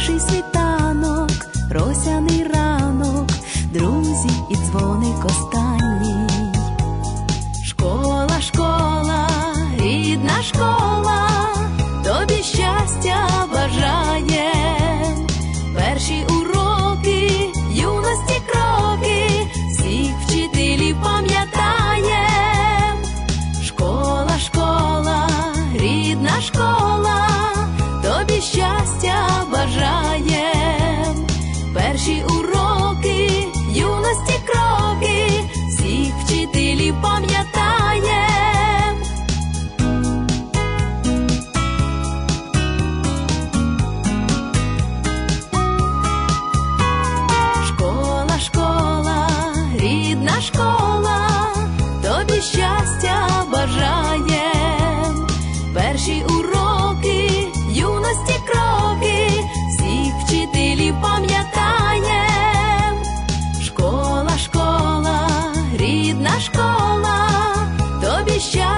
Перший світанок, росяний ранок, друзі і дзвоник останній. Школа, школа, рідна школа, щастя бажаєм, перші уроки, Школа,